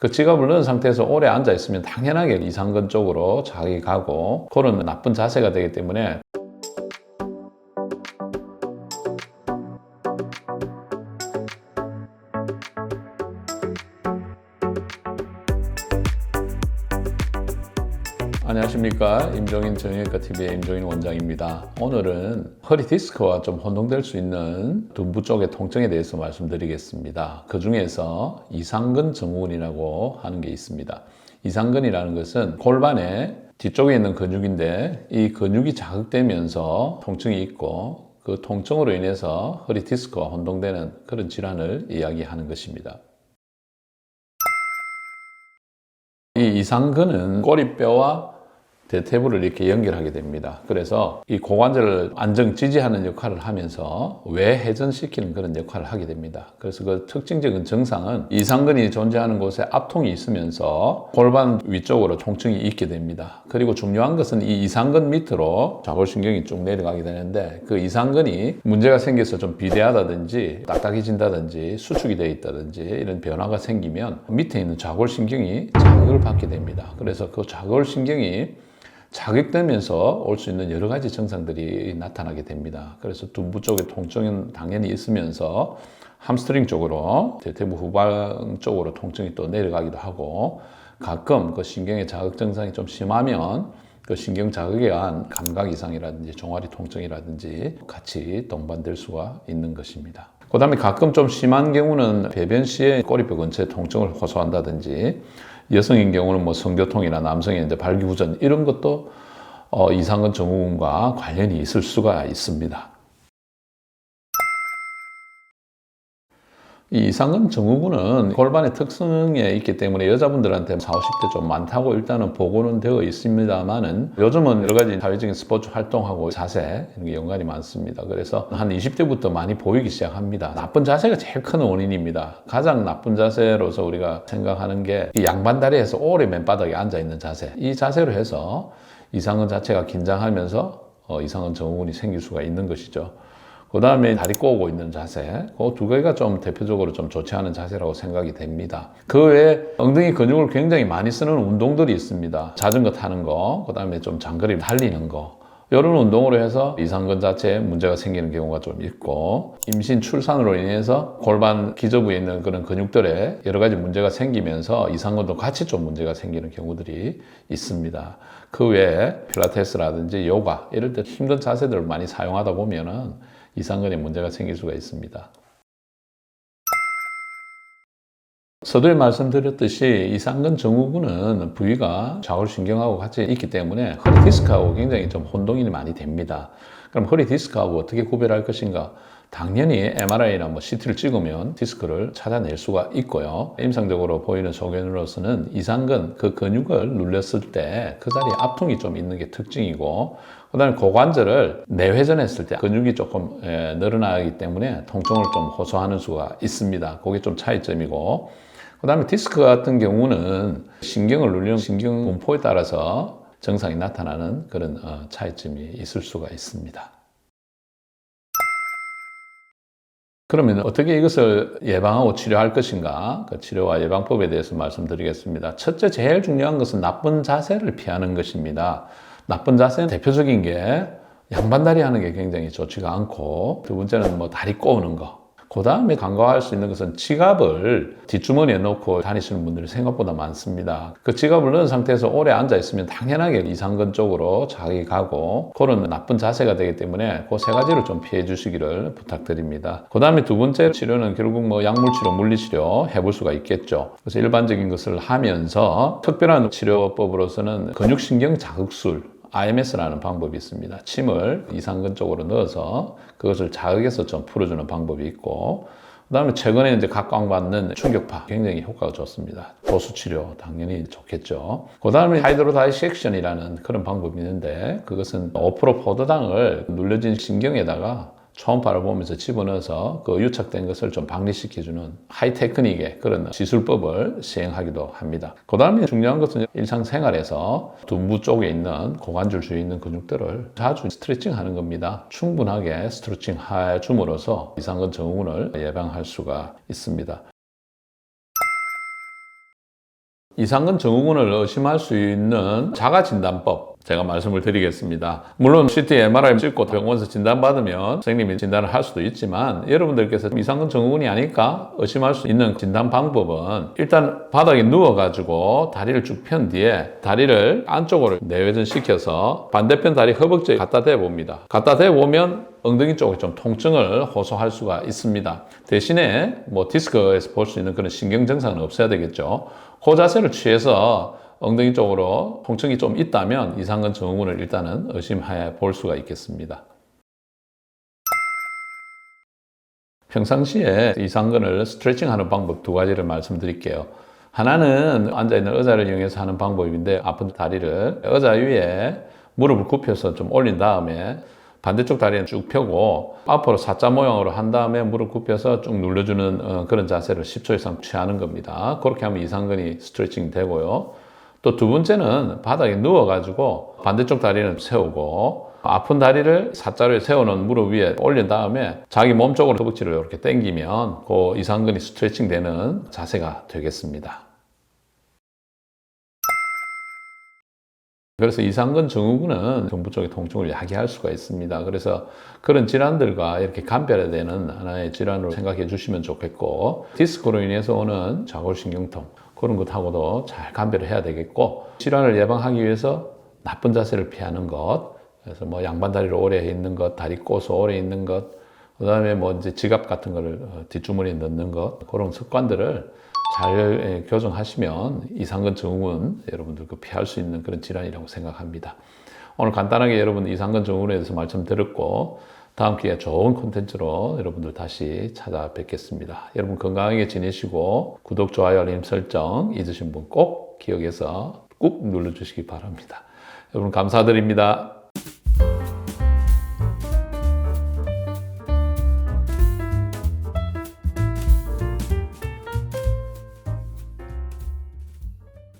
그 지갑을 넣은 상태에서 오래 앉아 있으면 당연하게 이상근 쪽으로 자극이 가고 그런 나쁜 자세가 되기 때문에 안녕하십니까 임종인 정형외과 TV의 임종인 원장입니다. 오늘은 허리 디스크와 좀 혼동될 수 있는 둔부 쪽의 통증에 대해서 말씀드리겠습니다. 그 중에서 이상근 증후군이라고 하는 게 있습니다. 이상근이라는 것은 골반의 뒤쪽에 있는 근육인데 이 근육이 자극되면서 통증이 있고 그 통증으로 인해서 허리 디스크와 혼동되는 그런 질환을 이야기하는 것입니다. 이 이상근은 꼬리뼈와 대퇴부를 이렇게 연결하게 됩니다. 그래서 이 고관절을 안정 지지하는 역할을 하면서 외회전시키는 그런 역할을 하게 됩니다. 그래서 그 특징적인 증상은 이상근이 존재하는 곳에 압통이 있으면서 골반 위쪽으로 통증이 있게 됩니다. 그리고 중요한 것은 이 이상근 밑으로 좌골신경이 쭉 내려가게 되는데 그 이상근이 문제가 생겨서 좀 비대하다든지 딱딱해진다든지 수축이 되어 있다든지 이런 변화가 생기면 밑에 있는 좌골신경이 자극을 받게 됩니다. 그래서 그 좌골신경이 자극되면서 올 수 있는 여러 가지 증상들이 나타나게 됩니다. 그래서 둔부 쪽에 통증은 당연히 있으면서 함스트링 쪽으로 대퇴부 후방 쪽으로 통증이 또 내려가기도 하고 가끔 그 신경의 자극 증상이 좀 심하면 그 신경 자극에 의한 감각 이상이라든지 종아리 통증이라든지 같이 동반될 수가 있는 것입니다. 그 다음에 가끔 좀 심한 경우는 배변 시에 꼬리뼈 근처에 통증을 호소한다든지 여성인 경우는 뭐 성교통이나 이제 발기부전 이런 것도 어, 이상근 증후군과 관련이 있을 수가 있습니다. 이 이상근 증후군은 골반의 특성에 있기 때문에 여자분들한테 40, 50대 좀 많다고 일단은 보고는 되어 있습니다만은 요즘은 여러 가지 사회적인 스포츠 활동하고 자세 이런 게 연관이 많습니다. 그래서 한 20대부터 많이 보이기 시작합니다. 나쁜 자세가 제일 큰 원인입니다. 가장 나쁜 자세로서 우리가 생각하는 게 이 양반다리에서 오래 맨바닥에 앉아 있는 자세. 이 자세로 해서 이상근 자체가 긴장하면서 어, 이상근 증후군이 생길 수가 있는 것이죠. 그 다음에 다리 꼬고 있는 자세. 그 두 개가 좀 대표적으로 좀 좋지 않은 자세라고 생각이 됩니다. 그 외에 엉덩이 근육을 굉장히 많이 쓰는 운동들이 있습니다. 자전거 타는 거, 그 다음에 좀 장거리 달리는 거. 이런 운동으로 해서 이상근 자체에 문제가 생기는 경우가 좀 있고 임신 출산으로 인해서 골반 기저부에 있는 그런 근육들에 여러 가지 문제가 생기면서 이상근도 같이 좀 문제가 생기는 경우들이 있습니다. 그 외에 필라테스라든지 요가 이럴 때 힘든 자세들을 많이 사용하다 보면은 이상근에 문제가 생길 수가 있습니다. 서두에 말씀드렸듯이 이상근 증후군은 부위가 좌골신경하고 같이 있기 때문에 허리 디스크하고 굉장히 좀 혼동이 많이 됩니다. 그럼 허리 디스크하고 어떻게 구별할 것인가? 당연히 MRI나 뭐 CT를 찍으면 디스크를 찾아낼 수가 있고요. 임상적으로 보이는 소견으로서는 이상근 그 근육을 눌렸을 때 그 자리에 압통이 좀 있는 게 특징이고 그 다음에 고관절을 내회전했을 때 근육이 조금 에, 늘어나기 때문에 통증을 좀 호소하는 수가 있습니다. 그게 좀 차이점이고 그 다음에 디스크 같은 경우는 신경을 누르는 신경 분포에 따라서 증상이 나타나는 그런 어, 차이점이 있을 수가 있습니다. 그러면 어떻게 이것을 예방하고 치료할 것인가? 그 치료와 예방법에 대해서 말씀드리겠습니다. 첫째, 제일 중요한 것은 나쁜 자세를 피하는 것입니다. 나쁜 자세는 대표적인 게 양반다리 하는 게 굉장히 좋지가 않고, 두 번째는 뭐 다리 꼬우는 거. 그 다음에 간과할 수 있는 것은 지갑을 뒷주머니에 넣고 다니시는 분들이 생각보다 많습니다. 그 지갑을 넣은 상태에서 오래 앉아 있으면 당연하게 이상근 쪽으로 자극이 가고 그런 나쁜 자세가 되기 때문에 그 세 가지를 좀 피해 주시기를 부탁드립니다. 그 다음에 두 번째 치료는 결국 뭐 약물치료, 물리치료 해볼 수가 있겠죠. 그래서 일반적인 것을 하면서 특별한 치료법으로서는 근육신경 자극술 IMS라는 방법이 있습니다. 침을 이상근 쪽으로 넣어서 그것을 자극해서 좀 풀어주는 방법이 있고, 그 다음에 최근에 이제 각광받는 충격파 굉장히 효과가 좋습니다. 도수 치료 당연히 좋겠죠. 그 다음에 하이드로다이섹션이라는 그런 방법이 있는데 그것은 5% 포도당을 눌려진 신경에다가 초음파를 보면서 집어넣어서 그 유착된 것을 좀 박리시켜주는 하이 테크닉의 그런 시술법을 시행하기도 합니다. 그 다음에 중요한 것은 일상생활에서 둔부 쪽에 있는 고관절 주위에 있는 근육들을 자주 스트레칭 하는 겁니다. 충분하게 스트레칭 해줌으로써 이상근 증후군을 예방할 수가 있습니다. 이상근 증후군을 의심할 수 있는 자가진단법 제가 말씀을 드리겠습니다. 물론 CT, MRI 찍고 병원에서 진단받으면 선생님이 진단을 할 수도 있지만 여러분들께서 이상근 증후군이 아닐까 의심할 수 있는 진단 방법은 일단 바닥에 누워가지고 다리를 쭉 편 뒤에 다리를 안쪽으로 내외전 시켜서 반대편 다리 허벅지에 갖다 대봅니다. 갖다 대보면 엉덩이 쪽에 좀 통증을 호소할 수가 있습니다. 대신에 뭐 디스크에서 볼 수 있는 그런 신경 증상은 없어야 되겠죠. 그 자세를 취해서 엉덩이 쪽으로 통증이 좀 있다면 이상근 증후군을 일단은 의심해 볼 수가 있겠습니다. 평상시에 이상근을 스트레칭하는 방법 두 가지를 말씀드릴게요. 하나는 앉아있는 의자를 이용해서 하는 방법인데 아픈 다리를 의자 위에 무릎을 굽혀서 좀 올린 다음에 반대쪽 다리는 쭉 펴고 앞으로 사자 모양으로 한 다음에 무릎 굽혀서 쭉 눌러주는 어, 그런 자세를 10초 이상 취하는 겁니다. 그렇게 하면 이상근이 스트레칭 되고요. 또 두 번째는 바닥에 누워가지고 반대쪽 다리는 세우고 아픈 다리를 사자로 세워놓은 무릎 위에 올린 다음에 자기 몸 쪽으로 허벅지를 이렇게 당기면 그 이상근이 스트레칭 되는 자세가 되겠습니다. 그래서 이상근 증후군은 전부 쪽의 통증을 야기할 수가 있습니다. 그래서 그런 질환들과 이렇게 감별되는 하나의 질환으로 생각해 주시면 좋겠고 디스크로 인해서 오는 좌골신경통 그런 것하고도 잘 감별을 해야 되겠고 질환을 예방하기 위해서 나쁜 자세를 피하는 것 그래서 뭐 양반다리로 오래 있는 것, 다리 꼬서 오래 있는 것, 그 다음에 뭐 이제 지갑 같은 거를 어, 뒷주머니에 넣는 것 그런 습관들을 잘 예, 교정하시면 이상근 증후군 여러분들 그 피할 수 있는 그런 질환이라고 생각합니다. 오늘 간단하게 여러분 이상근 증후군에 대해서 말씀드렸고 다음 기회에 좋은 콘텐츠로 여러분들 다시 찾아뵙겠습니다. 여러분 건강하게 지내시고 구독, 좋아요, 알림 설정 잊으신 분 꼭 기억해서 꾹 눌러주시기 바랍니다. 여러분 감사드립니다.